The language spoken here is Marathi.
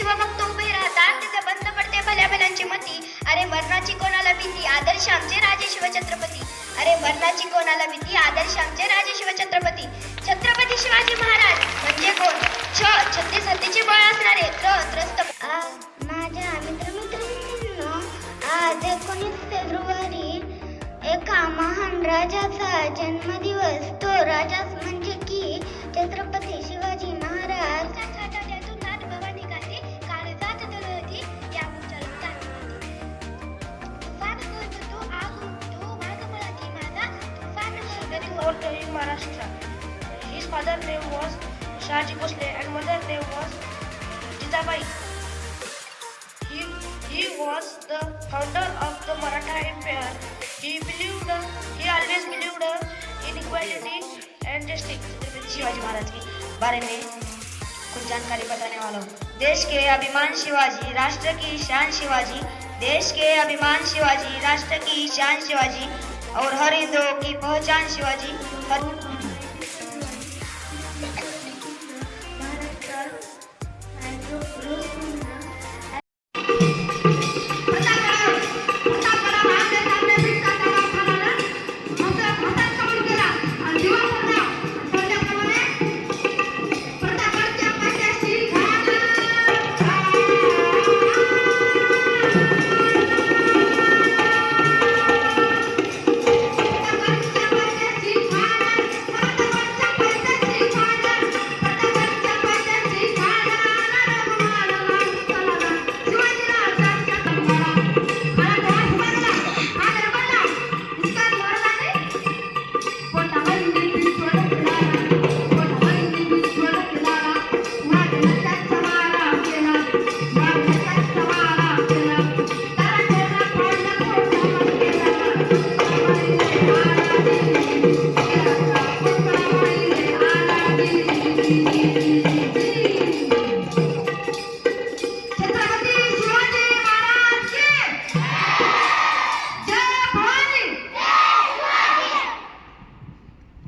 विश्व मग तोंबे राहतात तिथे बंद पडते भल्या भल्यांची मती. अरे मरणाची कोणाला भीती? आदर्श आमचे राजे शिवछत्रपती. अरे मरणाची कोणाला भीती? आदर्श आमचे राजे शिवछत्रपती. छत्रपती शिवाजी महाराज म्हणजे कोण? छ छत्तीस हत्तीचे बळ असणारे त्र त्रस्त माझ्या मित्र मित्रांनो आज एकोणीस फेब्रुवारी एका महान राजाचा जन्मदिवस. तो राजाच म्हणजे Then in Maharashtra. His father name was Shaji Bhosle and mother name was Jitabai. He, he was the founder of the Maratha Empire. He believed, he always believed in equality and justice. Chhatrapati Shivaji Maharaj के बारे में कुछ जानकारी बताने वाला हूँ देश के अभिमान शिवाजी राष्ट्र की शान शिवाजी देश के अभिमान शिवाजी राष्ट्र की शान शिवाजी और हर दो की पहचान शिवाजी। हर